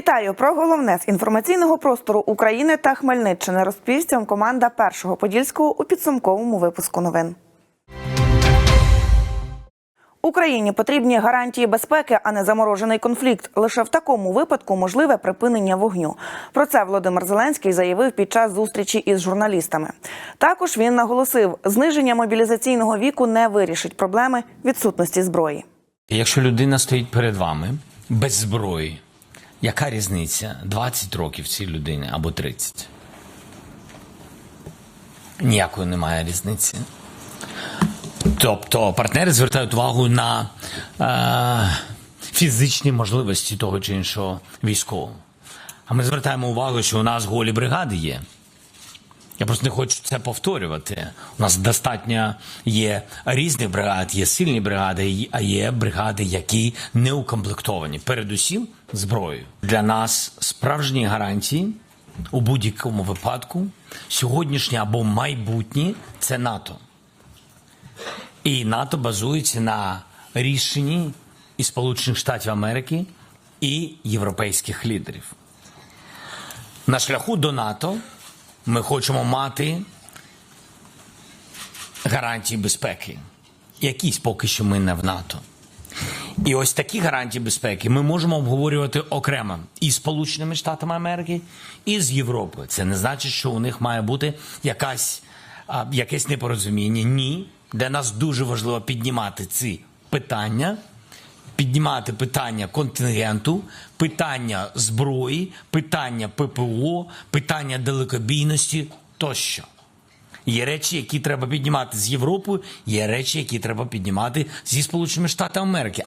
Вітаю про головне з інформаційного простору України та Хмельниччини. Вам команда першого подільського у підсумковому випуску новин. Україні потрібні гарантії безпеки, а не заморожений конфлікт. Лише в такому випадку можливе припинення вогню. Про це Володимир Зеленський заявив під час зустрічі із журналістами. Також він наголосив, зниження мобілізаційного віку не вирішить проблеми відсутності зброї. Якщо людина стоїть перед вами без зброї, яка різниця 20 років цій людині або 30? Ніякої немає різниці. Тобто партнери звертають увагу на е, фізичні можливості того чи іншого військового. А ми звертаємо увагу, що у нас голі бригади є. Я просто не хочу це повторювати. У нас достатньо є різних бригад, є сильні бригади, а є бригади, які не укомплектовані. Передусім зброєю. Для нас справжні гарантії у будь-якому випадку сьогоднішні або майбутні це НАТО. І НАТО базується на рішенні і Сполучених Штатів Америки і європейських лідерів. На шляху до НАТО ми хочемо мати гарантії безпеки. Якісь поки що ми не в НАТО. І ось такі гарантії безпеки ми можемо обговорювати окремо і з Сполученими Штатами Америки, і з Європою. Це не значить, що у них має бути якась, якесь непорозуміння. Ні, для нас дуже важливо піднімати ці питання, піднімати питання контингенту, питання зброї, питання ППО, питання далекобійності тощо. Є речі, які треба піднімати з Європою, є речі, які треба піднімати зі Сполученими Штатами Америки.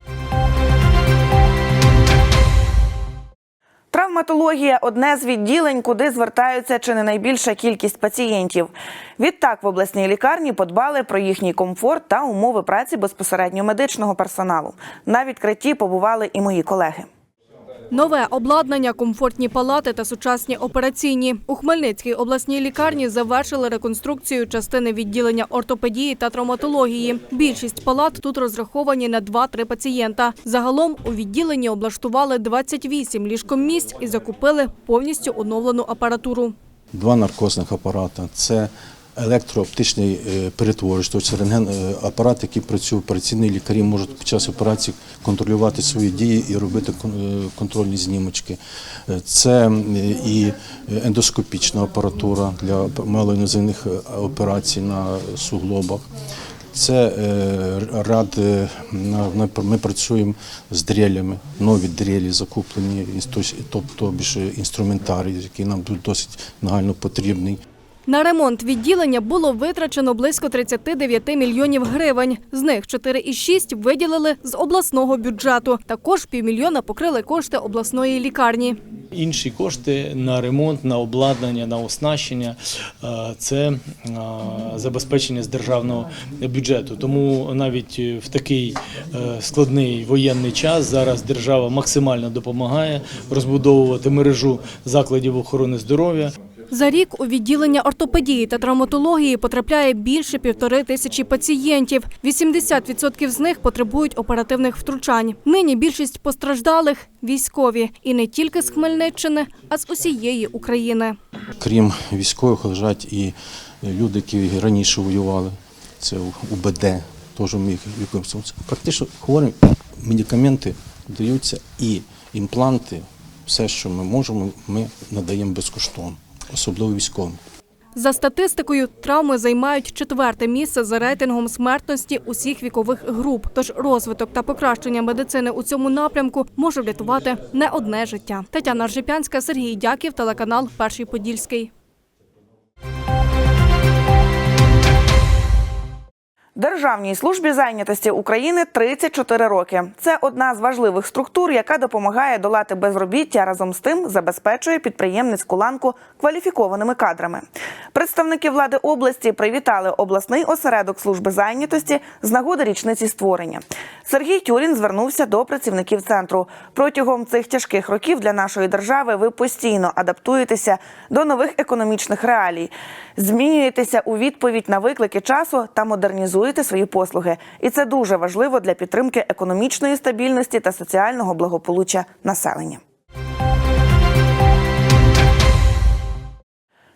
Травматологія одне з відділень, куди звертаються чи не найбільша кількість пацієнтів. Відтак в обласній лікарні подбали про їхній комфорт та умови праці безпосередньо медичного персоналу. На відкритті побували і мої колеги. Нове обладнання, комфортні палати та сучасні операційні. У Хмельницькій обласній лікарні завершили реконструкцію частини відділення ортопедії та травматології. Більшість палат тут розраховані на 2-3 пацієнта. Загалом у відділенні облаштували 28 ліжкомісць і закупили повністю оновлену апаратуру. два наркозних апарата. Це електрооптичний е, перетворювач, тобто рентген е, апарат, який працює операційні лікарі, можуть під час операції контролювати свої дії і робити е, контрольні знімочки. Це і ендоскопічна апаратура для малоінвазивних е, операцій на суглобах. Це рад, ми працюємо з дрелями, нові дрелі закуплені, тобто інструментарій, який нам досить нагально потрібний. На ремонт відділення було витрачено близько 39 мільйонів гривень. З них 4,6 виділили з обласного бюджету. Також півмільйона покрили кошти обласної лікарні. Інші кошти на ремонт, на обладнання, на оснащення е, це е, забезпечення з державного бюджету. Тому навіть в такий е, складний воєнний час зараз держава максимально допомагає розбудовувати мережу закладів охорони здоров'я. За рік у відділення ортопедії та травматології потрапляє більше півтори тисячі пацієнтів. 80% з них потребують оперативних втручань. Нині більшість постраждалих військові і не тільки з Хмельниччини, а з усієї України. Крім військових, лежать і люди, які раніше воювали. Це УБД, теж ми їх лікуємо. Практично хворим медикаменти даються і імпланти, все, що ми можемо, ми надаємо безкоштовно, особливо військовим. За статистикою, травми займають четверте місце за рейтингом смертності усіх вікових груп. Тож розвиток та покращення медицини у цьому напрямку може врятувати не одне життя. Тетяна Ржепянська, Сергій Дяків, телеканал Перший Подільський. Державній службі зайнятості України 34 роки. Це одна з важливих структур, яка допомагає долати безробіття разом з тим забезпечує підприємницьку ланку кваліфікованими кадрами. Представники влади області привітали обласний осередок служби зайнятості з нагоди річниці створення. Сергій Тюрін звернувся до працівників центру. Протягом цих тяжких років для нашої держави ви постійно адаптуєтеся до нових економічних реалій, змінюєтеся у відповідь на виклики часу та модернізуєте свої послуги. І це дуже важливо для підтримки економічної стабільності та соціального благополуччя населення.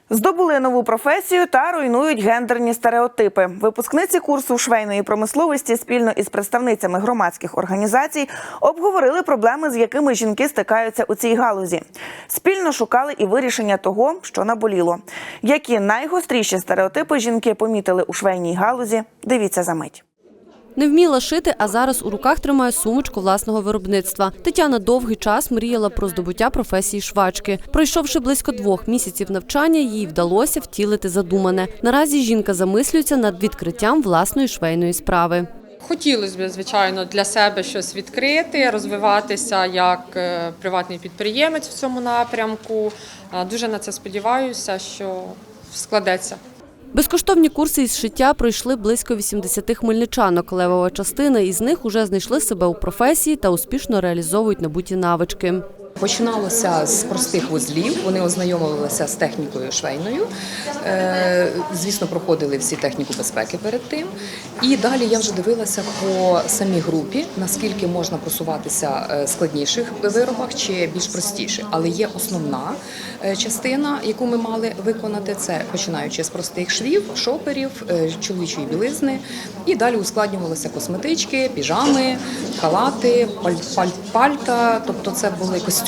Здобули нову професію та руйнують гендерні стереотипи. Випускниці курсу швейної промисловості спільно із представницями громадських організацій обговорили проблеми, з якими жінки стикаються у цій галузі. Спільно шукали і вирішення того, що наболіло. Які найгостріші стереотипи жінки помітили у швейній галузі? Дивіться за мить. Не вміла шити, а зараз у руках тримає сумочку власного виробництва. Тетяна довгий час мріяла про здобуття професії швачки. Пройшовши близько двох місяців навчання, їй вдалося втілити задумане. Наразі жінка замислюється над відкриттям власної швейної справи. Хотілося б, звичайно, для себе щось відкрити, розвиватися як е, приватний підприємець в цьому напрямку. Е, Дуже на це сподіваюся, що складеться. Безкоштовні курси із шиття пройшли близько 80 хмельничанок. Левова частина із них уже знайшли себе у професії та успішно реалізовують набуті навички. Починалося з простих вузлів. Вони ознайомилися з технікою швейною. Е, Звісно, проходили всі техніку безпеки перед тим. І далі я вже дивилася по самій групі, наскільки можна просуватися е, складніших виробах чи більш простіших. Але є основна е, частина, яку ми мали виконати. Це починаючи з простих швів, шоперів, чоловічої білизни. І далі ускладнювалися косметички, піжами, халати, паль- паль- пальта. Тобто це були костюми,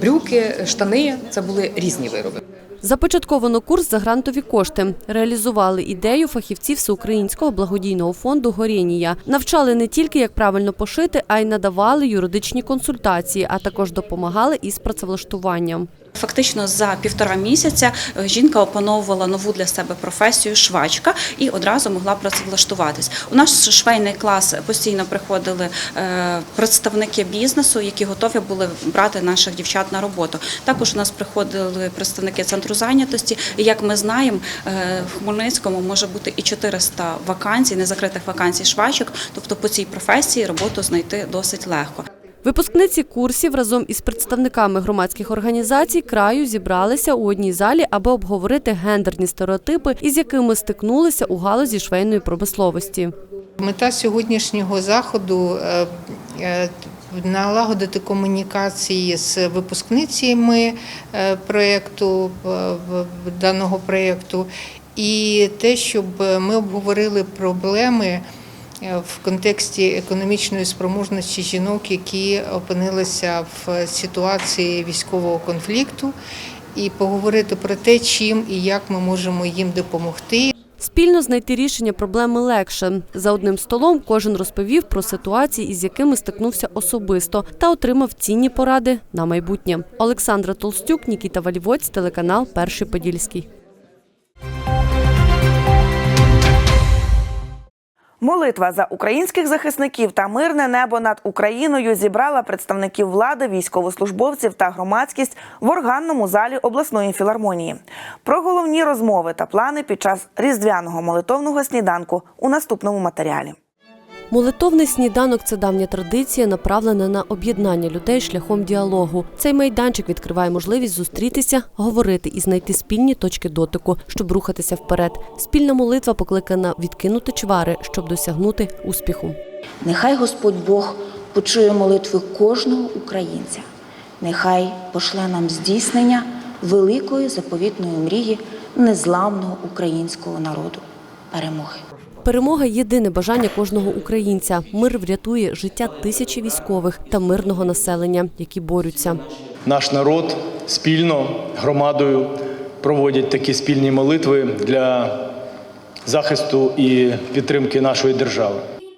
брюки, штани. Це були різні вироби. Започатковано курс за грантові кошти. Реалізували ідею фахівці Всеукраїнського благодійного фонду Горінія. Навчали не тільки як правильно пошити, а й надавали юридичні консультації, а також допомагали із працевлаштуванням. Фактично за півтора місяця е, жінка опановувала нову для себе професію швачка і одразу могла працевлаштуватись. У наш швейний клас постійно приходили е, представники бізнесу, які готові були брати наших дівчат на роботу. Також у нас приходили представники центру зайнятості. І як ми знаємо, е, в Хмельницькому може бути і 400 вакансій, незакритих вакансій швачок. Тобто по цій професії роботу знайти досить легко. Випускниці курсів разом із представниками громадських організацій краю зібралися у одній залі, аби обговорити гендерні стереотипи, із якими стикнулися у галузі швейної промисловості. Мета сьогоднішнього заходу е, е, налагодити комунікації з випускницями е, проєкту, даного проєкту, і те, щоб ми обговорили проблеми в контексті економічної спроможності жінок, які опинилися в ситуації військового конфлікту, і поговорити про те, чим і як ми можемо їм допомогти. Спільно знайти рішення проблеми легше. За одним столом кожен розповів про ситуації, із якими стикнувся особисто, та отримав цінні поради на майбутнє. Олександра Толстюк, Нікіта Валівоць, телеканал Перший Подільський. Молитва за українських захисників та мирне небо над Україною зібрала представників влади, військовослужбовців та громадськість в органному залі обласної філармонії. Про головні розмови та плани під час різдвяного молитовного сніданку у наступному матеріалі. Молитовний сніданок це давня традиція, направлена на об'єднання людей шляхом діалогу. Цей майданчик відкриває можливість зустрітися, говорити і знайти спільні точки дотику, щоб рухатися вперед. Спільна молитва покликана відкинути чвари, щоб досягнути успіху. Нехай Господь Бог почує молитви кожного українця. Нехай пошле нам здійснення великої заповітної мрії незламного українського народу перемоги. Перемога єдине бажання кожного українця. Мир врятує життя тисячі військових та мирного населення, які борються. Наш народ спільно громадою проводять такі спільні молитви для захисту і підтримки нашої держави.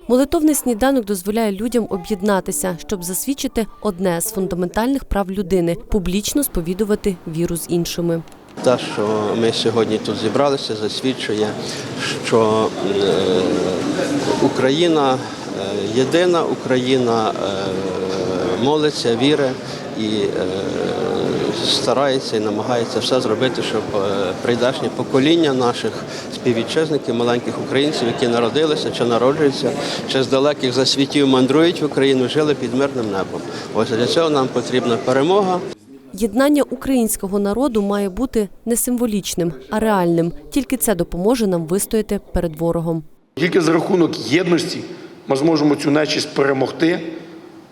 Молитовний сніданок дозволяє людям об'єднатися, щоб засвідчити одне з фундаментальних прав людини публічно сповідувати віру з іншими. Те, що ми сьогодні тут зібралися, засвідчує, що е, Україна е, єдина, Україна е, молиться, вірить і старається і намагається все зробити, щоб прийдешнє покоління наших співвітчизників, маленьких українців, які народилися чи народжуються, чи з далеких засвітів мандрують в Україну, жили під мирним небом. Ось для цього нам потрібна перемога. Єднання українського народу має бути не символічним, а реальним. Тільки це допоможе нам вистояти перед ворогом. Тільки за рахунок єдності ми зможемо цю нечість перемогти,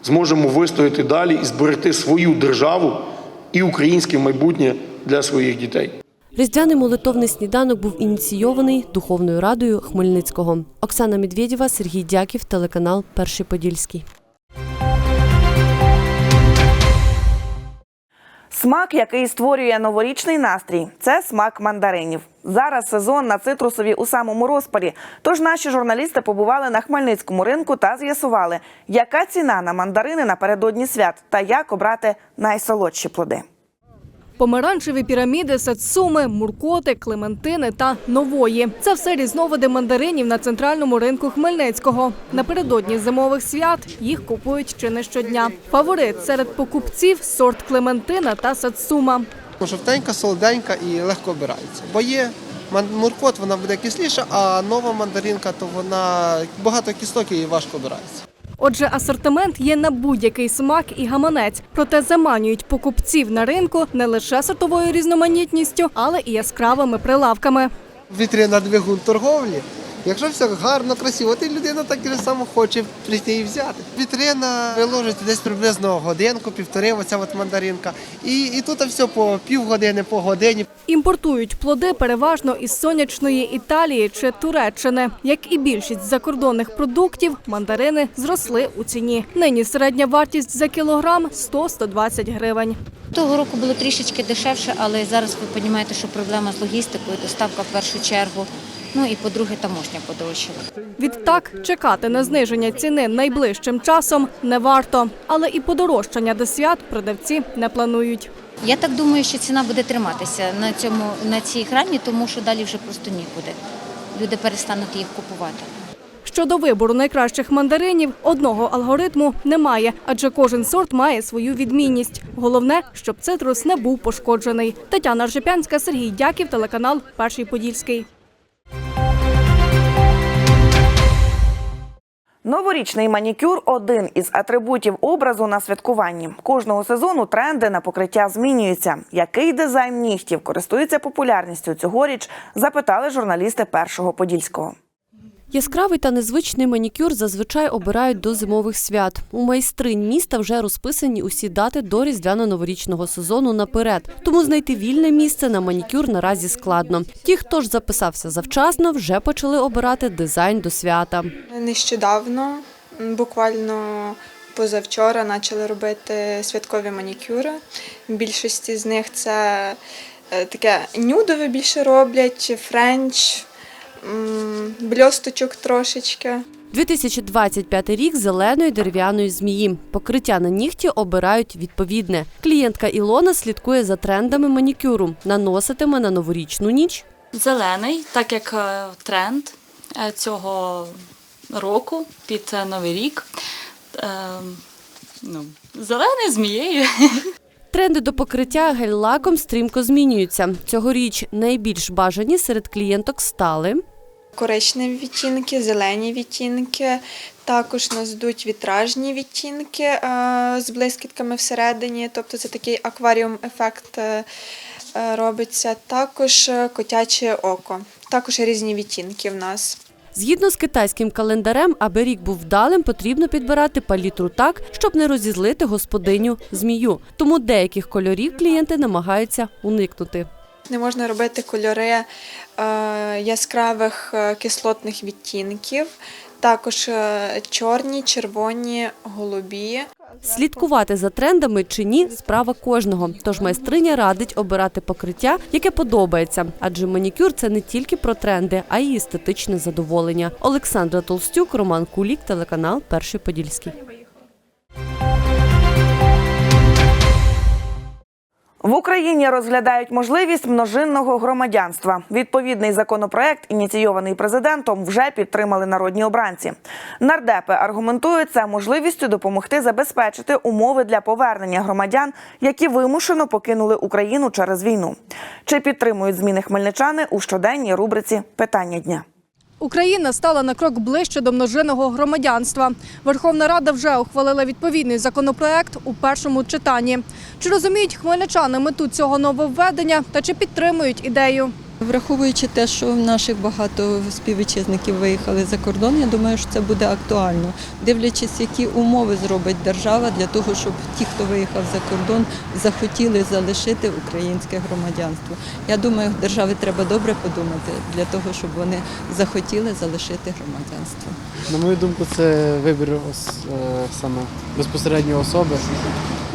зможемо вистояти далі і зберегти свою державу і українське майбутнє для своїх дітей. Різдвяний молитовний сніданок був ініційований Духовною радою Хмельницького. Оксана Медведєва, Сергій Дяків, телеканал Перший Подільський. Смак, який створює новорічний настрій, це смак мандаринів. Зараз сезон на цитрусові у самому розпалі. Тож наші журналісти побували на Хмельницькому ринку та з'ясували, яка ціна на мандарини напередодні свят та як обрати найсолодші плоди. Помаранчеві піраміди, сацуми, муркоти, клементини та нової. Це все різновиди мандаринів на центральному ринку Хмельницького. Напередодні зимових свят їх купують чи не щодня. Фаворит серед покупців сорт клементина та сацума. Жовтенька, солоденька і легко обирається. Бо є муркот, вона буде кисліша, а нова мандаринка, то вона багато кісток і важко обирається. Отже, асортимент є на будь-який смак і гаманець. Проте заманюють покупців на ринку не лише сортовою різноманітністю, але і яскравими прилавками. Вітрина двигун торговлі. Якщо все гарно, красиво, то людина так і само хоче прийти і взяти. Вітрина виложить десь приблизно годинку, півтори, оця от мандаринка. І, і тут все по півгодини, по годині. Імпортують плоди переважно із сонячної Італії чи Туреччини. Як і більшість закордонних продуктів, мандарини зросли у ціні. Нині середня вартість за кілограм 100-120 гривень. Того року було трішечки дешевше, але зараз ви розумієте, що проблема з логістикою, доставка в першу чергу. Ну і по-друге, таможня подорожчала. Відтак чекати на зниження ціни найближчим часом не варто, але і подорожчання до свят продавці не планують. Я так думаю, що ціна буде триматися на цьому на цій грані, тому що далі вже просто нікуди. Люди перестануть їх купувати. Щодо вибору найкращих мандаринів, одного алгоритму немає, адже кожен сорт має свою відмінність. Головне, щоб цитрус не був пошкоджений. Тетяна Ржепянська, Сергій Дяків, телеканал Перший Подільський. Новорічний манікюр один із атрибутів образу на святкуванні. Кожного сезону тренди на покриття змінюються. Який дизайн нігтів користується популярністю цьогоріч? Запитали журналісти першого подільського. Яскравий та незвичний манікюр зазвичай обирають до зимових свят. У майстринь міста вже розписані усі дати до різдвяно-новорічного сезону наперед. Тому знайти вільне місце на манікюр наразі складно. Ті, хто ж записався завчасно, вже почали обирати дизайн до свята. Нещодавно, буквально позавчора, почали робити святкові манікюри. Більшості з них це е, таке нюдове більше роблять, френч, бльосточок трошечки. 2025 рік зеленої дерев'яної змії. Покриття на нігті обирають відповідне. Клієнтка Ілона слідкує за трендами манікюру. Наноситиме на новорічну ніч. Зелений, так як е, тренд е, цього року під е, Новий рік. Ну, зелений змією. Тренди до покриття гель-лаком стрімко змінюються. Цьогоріч найбільш бажані серед клієнток стали Коричневі відтінки, зелені відтінки. Також нас йдуть вітражні відтінки е, з блискітками всередині, тобто це такий акваріум-ефект е, е, робиться. Також котяче око, також різні відтінки в нас. Згідно з китайським календарем, аби рік був вдалим, потрібно підбирати палітру так, щоб не розізлити господиню змію. Тому деяких кольорів клієнти намагаються уникнути. Не можна робити кольори е, яскравих е, кислотних відтінків, також е, чорні, червоні, голубі. Слідкувати за трендами чи ні справа кожного. Тож майстриня радить обирати покриття, яке подобається, адже манікюр це не тільки про тренди, а й естетичне задоволення. Олександра Толстюк, Роман Кулік, телеканал Перший Подільський. В Україні розглядають можливість множинного громадянства. Відповідний законопроект, ініційований президентом, вже підтримали народні обранці. Нардепи аргументують це можливістю допомогти забезпечити умови для повернення громадян, які вимушено покинули Україну через війну. Чи підтримують зміни хмельничани у щоденній рубриці Питання дня. Україна стала на крок ближче до множинного громадянства. Верховна Рада вже ухвалила відповідний законопроект у першому читанні. Чи розуміють хмельничани мету цього нововведення та чи підтримують ідею? Враховуючи те, що наших багато співвітчизників виїхали за кордон, я думаю, що це буде актуально, дивлячись, які умови зробить держава для того, щоб ті, хто виїхав за кордон, захотіли залишити українське громадянство. Я думаю, державі треба добре подумати для того, щоб вони захотіли залишити громадянство. На мою думку, це вибір е, саме безпосередньо особи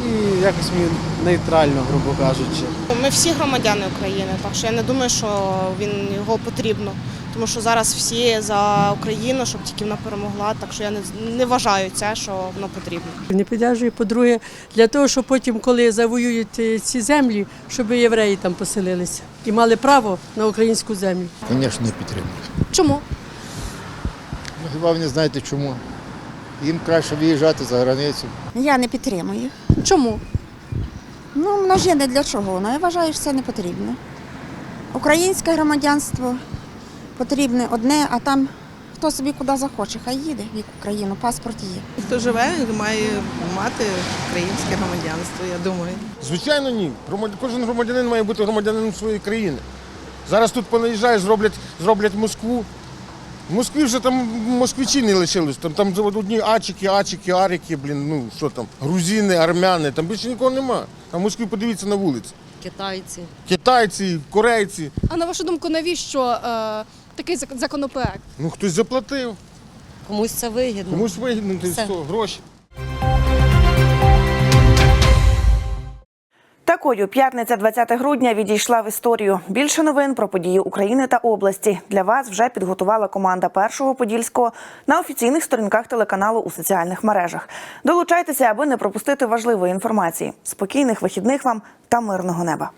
і якось мені нейтрально, грубо кажучи. Ми всі громадяни України, так що я не думаю, що він його потрібно. Тому що зараз всі за Україну, щоб тільки вона перемогла. Так що я не, не вважаю це, що воно потрібно. Не підтримую, по-друге, для того, щоб потім, коли завоюють е, ці землі, щоб євреї там поселилися і мали право на українську землю. Звісно, не підтримую. Чому? Ну, хіба ви не знаєте чому? Їм краще виїжджати за границю. Я не підтримую. Чому? Ну, множини для чого? воно? я вважаю, що це не потрібно. Українське громадянство потрібне одне, а там хто собі куди захоче, хай їде в яку країну, паспорт є. Хто живе, має мати українське громадянство, я думаю. Звичайно, ні. Кожен громадянин має бути громадянином своєї країни. Зараз тут понаїжджаєш, зроблять, зроблять Москву. В Москві вже там москвичі не лишились. Там, там одні ачики, ачики, арики, блін, ну що там, грузини, армяни, там більше нікого нема. А в Москві подивіться на вулиці. Китайці. Китайці, корейці. А на вашу думку, навіщо е, такий законопроект? Ну хтось заплатив, Комусь це вигідно. комусь вигідно, ти Все. все, гроші. Такою п'ятниця 20 грудня відійшла в історію. Більше новин про події України та області для вас вже підготувала команда першого подільського на офіційних сторінках телеканалу у соціальних мережах. Долучайтеся, аби не пропустити важливої інформації. Спокійних вихідних вам та мирного неба.